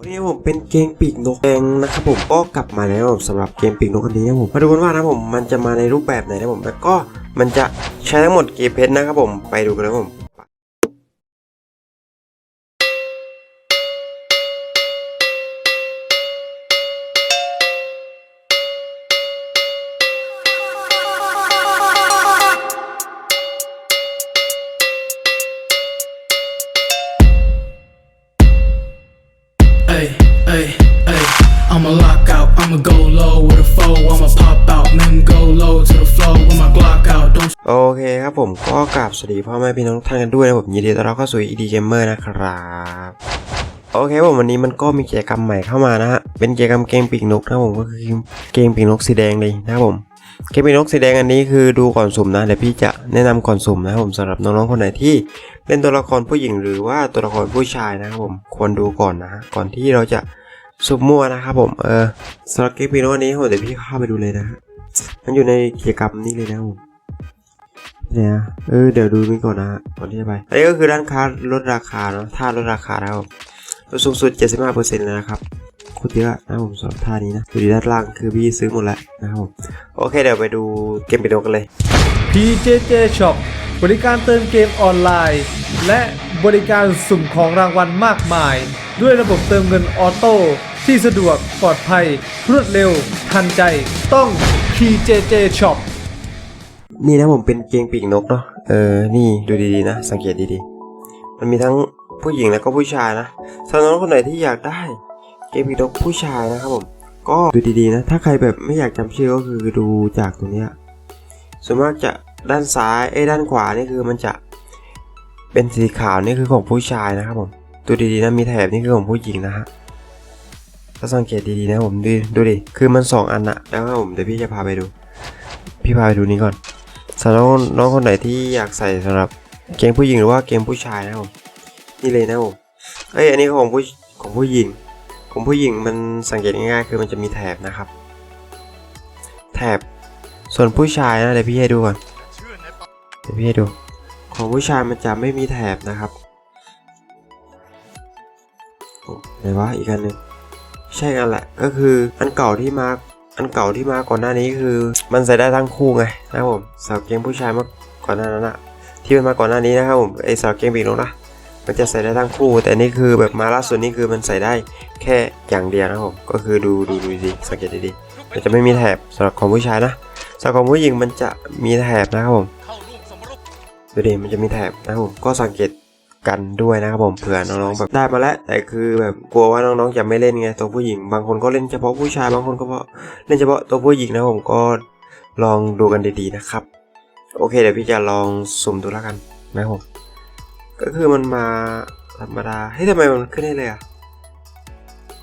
วันนี้ผมเป็นเกมปีกนกแดงนะครับผมก็กลับมาแล้วสำหรับเกมปีกนกอันนี้นะผมมาดูกันว่านะผมมันจะมาในรูปแบบไหนนะผมแล้วก็มันจะใช้ทั้งหมดกี่เพชรนะครับผมไปดูกันเลยผม Ay, ay, ay. I'ma lock out, I'ma go low with a foe, I'ma pop out, then go low to the flow with my Glock out. Don't โอเคครับผมก็กราบสวัสดีพ่อแม่พี่น้องทุกท่านกันด้วยนะผมยินดีต้อนรับเข้าสู่ ED Gamer นะครับ โอเคผมวันนี้มันก็มีกิจกรรมใหม่เข้ามานะฮะ เป็นกิจกรรมเกมปีกนกนะผมก็คือเกมปีกนกสีแดงเลยนะครับผม เกมปีกนกสีแดงอันนี้คือดูก่อนสุ่มนะเดี๋ยวพี่จะแนะนำก่อนสุ่มนะครับผมสำหรับน้องๆคนไหนที่เล่นตัวละครผู้หญิงหรือว่าตัวละครผู้ชายนะครับผมควรดูก่อนนะฮะก่อนที่เราจะ สุ่มมั่วนะครับผม เออสำหรับเกมปีกนกอันนี้ผมเดี๋ยวพี่เข้าไปดูเลยนะฮะมันอยู่ในกิจกรรมนี้เลยนะผมเนี่ยเออเดี๋ยวดูนี่ก่อนนะก่อนที่จะไปอันนี้ก็คือด้านค้าลดราคาเนาะท่าลดราคานะครับลดสูงสุด 75%เลยนะครับโคตรเยอะนะผมสำหรับท่านี้นะอยู่ที่ด้านล่างคือพี่ซื้อหมดแล้วนะครับผมโอเคเดี๋ยวไปดูเกมไปดูกันเลย PJJ Shop บริการเติมเกมออนไลน์ และบริการสุ่มของรางวัลมากมาย ด้วยระบบเติมเงินออโต้ ที่สะดวกปลอดภัย รวดเร็ว ทันใจ ต้อง PJJ Shop นี่นะผมเป็นเกงปีกนกเนาะ เออ นี่ดูดีๆนะ สังเกตดีๆ มันมีทั้งผู้หญิงแล้วก็ผู้ชายนะสำหรับน้องคนไหนที่อยากได้เกงปีกนกผู้ชายนะครับผม ก็ดูดีๆนะ ถ้าใครแบบไม่อยากจำชื่อก็คือดูจากตรงนี้ส่วนมากจะด้านซ้ายเอ้ด้านขวานี่คือมันจะเป็นสีขาวนี่คือของผู้ชายนะครับผมดูดีๆนะมีแถบนี่คือของผู้หญิงนะฮะ ถ้าสังเกตดีๆนะผมดูดูดิ คือมันสองอันอะแล้วผมเดี๋ยวพี่จะพาไปดู พี่พาไปดูนี้ก่อนสำหรับน้องน้องคนไหนที่อยากใส่สำหรับเกมผู้หญิงหรือว่าเกมผู้ชายนะผมนี่เลยนะผมเอ้ยอันนี้ของผู้ของผู้หญิง ของผู้หญิงมันสังเกตง่ายๆคือมันจะมีแถบนะครับ แถบส่วนผู้ชายนะเดี๋ยวพี่ให้ดูก่อนเดี๋ยวพี่ให้ดู ของผู้ชายมันจะไม่มีแถบนะครับไหนวะอีกอันหนึง ใช่กันแหละ ก็คืออันเก่าที่มาอันเก่าที่มาก่อนหน้านี้คือ มันใส่ได้ทั้งคู่ไงนะครับผมสาวเกมผู้ชายมาก่อนหน้านั้นอะที่มันมาก่อนหน้านี้นะครับผมไอสาวเกมปีกนกนะมันจะใส่ได้ทั้งคู่ แต่นี่คือแบบมาล่าสุดนี่คือมันใส่ได้แค่อย่างเดียวนะครับผมก็คือดูดูดูดีสังเกตดีๆมันจะไม่มีแถบสำหรับของผู้ชายนะสำหรับของผู้หญิงมันจะมีแถบนะครับผมดูดิมันจะมีแถบนะครับผมก็สังเกต กันด้วยนะครับผมเผื่อน้องๆแบบได้มาแล้วแต่คือแบบกลัวว่าน้องๆจะไม่เล่นไงตัวผู้หญิง บางคนก็เล่นเฉพาะผู้ชายบางคนก็เพราะเล่นเฉพาะตัวผู้หญิงนะผมก็ลองดูกันดีๆนะครับ โอเคเดี๋ยวพี่จะลองสุ่มดูแล้วกันนะครับผมก็คือมันมาธรรมดาเฮ้ยทำไมมันขึ้นได้เลยอะ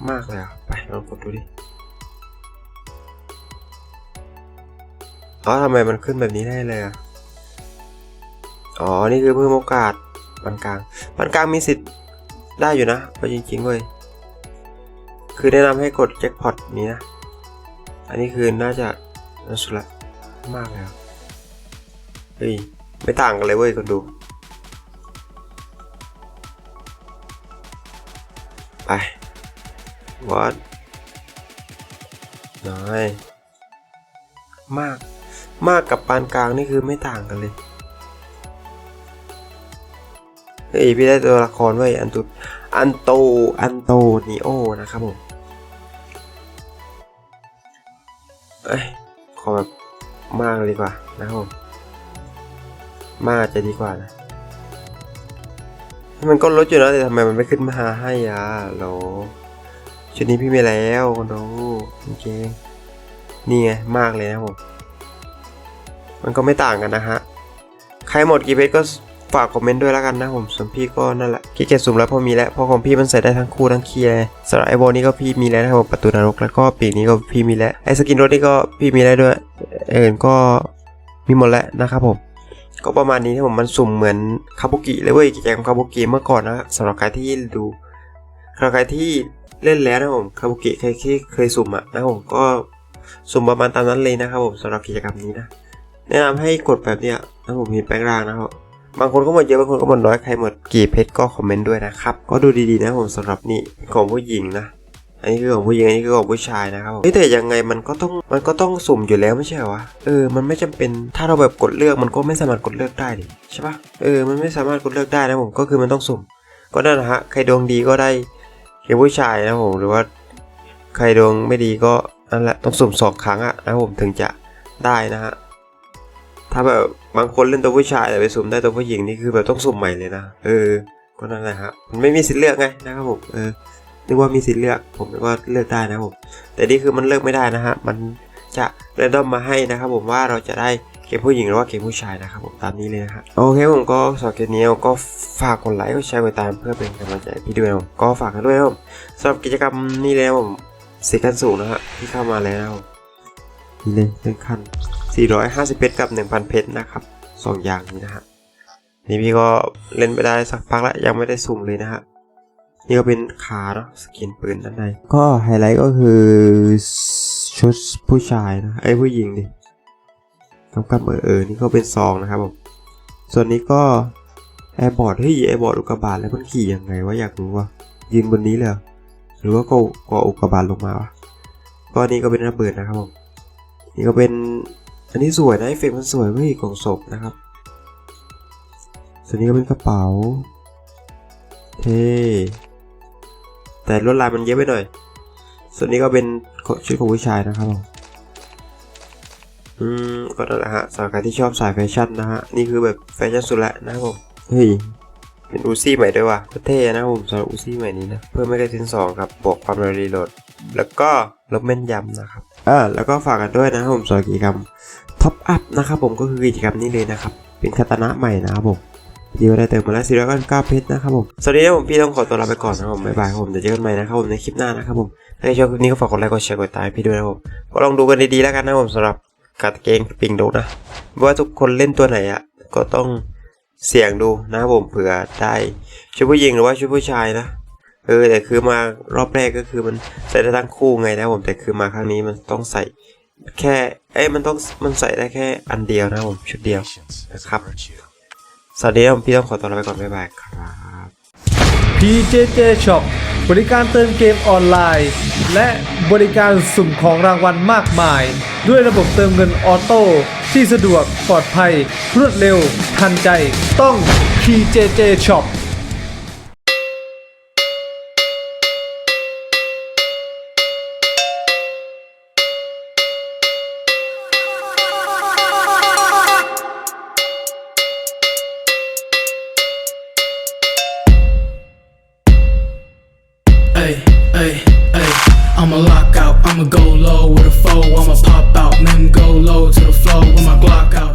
มากเลยอะไปลองกดดูดิอ๋อทำไมมันขึ้นแบบนี้ได้เลยอะอ๋อ นี่คือเพิ่มโอกาส ปานกลางปานกลางมีสิทธิ์ได้อยู่นะเอาจริงๆเว้ยคือแนะนำให้กดแจ็คพอตนี้นะ อันนี้คือน่าจะน่าสุดละมากแล้วเฮ้ยไม่ต่างกันเลยเว้ยคนดูไปวัดน้อยมาก มากกับปานกลางนี่คือไม่ต่างกันเลย เฮ้ยพี่ได้ตัวละครเว้อันตุอันโตอันโตนิโอนะครับผมเอ้ยขอแบบมากเลยดีกว่านะครับผมมากจะดีกว่านะมันก็ลดอยู่นะแต่ทำไมมันไม่ขึ้นมาให้อะโหลชุดนี้พี่มีแล้วคนดูโอเคนี่ไงมากเลยนะครับผมมันก็ไม่ต่างกันนะฮะใครหมดกี่เพชรก็ ฝากคอมเมนต์ด้วยแล้วกันนะผมส่วนพี่ก็นั่นแหละขี้เกียจสุ่มแล้วพอมีแล้วเพราะของพี่มันใส่ได้ทั้งคู่ทั้งคีย์เลยสำหรับไอโบนี่ก็พี่มีแล้วนะครับประตูนรกแล้วก็ปีกนี้ก็พี่มีแล้วไอสกินรถนี่ก็พี่มีแล้วด้วยเอื่นก็มีหมดแล้วนะครับผมก็ประมาณนี้ที่ผมมันสุ่มเหมือนคาบุกิเลยเว้ยกิจกรรมคาบุกิเมื่อก่อนนะสำหรับใครที่ดูสำหรับใครที่เล่นแล้วนะผมคาบุกิเคยเคยสุ่มอะนะผมก็สุ่มประมาณตามนั้นเลยนะครับผมสำหรับกิจกรรมนี้นะแนะนำให้กดแบบเนี้ยนะผมมีแปลงร่างนะครับ บางคนก็หมดเยอะบางคนก็หมดน้อยใครหมดกี่เพชรก็คอมเมนต์ด้วยนะครับ ก็ดูดีๆนะผมสำหรับนี่ของผู้หญิงนะอันนี้คือของผู้หญิงอันนี้คือของผู้ชายนะครับผมแต่ยังไงมันก็ต้องมันก็ต้องสุ่มอยู่แล้วไม่ใช่หรอวะเออมันไม่จำเป็นถ้าเราแบบกดเลือกมันก็ไม่สามารถกดเลือกได้ดิใช่ปะเออมันไม่สามารถกดเลือกได้นะผมก็คือมันต้องสุ่ม ก็นั่นนะฮะใครดวงดีก็ได้เกผู้ชายนะผมหรือว่า ใครดวงไม่ดีก็นั่นแหละต้องสุ่มสองครั้งอะนะผมถึงจะได้นะฮะ ถ้าแบบบางคนเล่นตัวผู้ชายแต่ไปสุ่มได้ตัวผู้หญิงนี่คือแบบต้องสุ่มใหม่เลยนะ เออ ก็นั่นแหละฮะมันไม่มีสิทธิ์เลือกไงนะครับผม เออ นึกว่ามีสิทธิ์เลือก ผมนึกว่าเลือกได้นะครับผม แต่นี่คือมันเลือกไม่ได้นะฮะ มันจะเรนดอมมาให้นะครับผมว่าเราจะได้เกมผู้หญิงหรือว่าเกมผู้ชายนะครับผมตามนี้เลยนะฮะโอเคผมก็สำหรับเกมนี้ก็ฝากกดไลค์กดแชร์กดติดตามเพื่อเป็นกำลังใจพี่ด้วยผมก็ฝากกันด้วยครับสำหรับกิจกรรมนี้เลยนะครับผมสีขั้นสูงนะฮะที่เข้ามาแล้ว นะครับผมนี่เลยเลื่อนขั้น450เพชรกับ 1,000 เพชรนะครับสองอย่างนี้นะฮะนี่พี่ก็เล่นไปได้สักพักแล้วยังไม่ได้สุ่มเลยนะฮะนี่ก็เป็นขาเนาะสกินปืนด้านในก็ไฮไลท์ก็คือชุดผู้ชายนะไอ้ผู้หญิงดิกำกับเออเออนี่ก็เป็นซองนะครับผมส่วนนี้ก็แอร์บอร์ดเฮ้ยแอร์บอร์ดอุกกาบาตแล้วมันขี่ยังไงวะอยากรู้ว่ายืนบนนี้เลยหรือว่าก็ก็อุกกาบาตลงมาวะก็อันนี้ก็เป็นระเบิดนะครับผม นี่ก็เป็นอันนี้สวยนะเอฟเฟกมันสวยเว้ยกล่องศพนะครับ ส่วนนี้ก็เป็นกระเป๋า เท่แต่ลวดลายมันเยอะไปหน่อย ส่วนนี้ก็เป็นชุดของผู้ชายนะครับผมอืมก็นั่นแหละฮะสำหรับใครที่ชอบสายแฟชั่นนะฮะ นี่คือแบบแฟชั่นสุดละนะครับผม เฮ้ย เป็นอูซี่ใหม่ด้วยว่ะเท่นะครับผมสำหรับอูซี่ใหม่นี้นะ เพิ่มไม่ได้ทิ้นสองครับบวกความเร็วรีโหลด แล้วก็ลดแม่นยำนะครับ เอ่าแล้วก็ฝากกันด้วยนะครับผมสำหรับกิจกรรมท็อปอัพนะครับผมก็คือกิจกรรมนี้เลยนะครับ เป็นคาตานะใหม่นะครับผมยิวได้เติมมาแล้ว4 9 9เพชรนะครับผม สวัสดีครับผมพี่ต้องขอตัวลาไปก่อนนะครับผมบ๊ายบายครับผมเดี๋ยวเจอกันใหม่นะครับผมในคลิปหน้านะครับผมถ้าใครชอบคลิปนี้ก็ฝากกดไลค์กดแชร์กดติดตามพี่ด้วยนะครับผมก็ลองดูกันดีๆแล้วกันนะครับผมสำหรับการเกงปิงโดนะว่าทุกคนเล่นตัวไหนอะก็ต้องเสี่ยงดูนะครับผมเผื่อได้ชุดผู้หญิงหรือว่าชุดผู้ชายนะ เออแต่คือมารอบแรกก็คือมันใส่ได้ทั้งคู่ไงนะผมแต่คือมาครั้งนี้มันต้องใส่แค่เอ้ยมันต้องมันใส่ได้แค่อันเดียวนะผมชุดเดียวนะครับสวัสดีครับพี่ต้องขอตัวลาไปก่อนบ๊ายบายครับ PJJ Shop บริการเติมเกมออนไลน์ และบริการสุ่มของรางวัลมากมาย ด้วยระบบเติมเงินออโต้ที่สะดวกปลอดภัย รวดเร็ว ทันใจ ต้อง PJJ Shop Ay, ay, I'ma lock out, I'ma go low with a foe, I'ma pop out, men go low to the floor with my Glock out.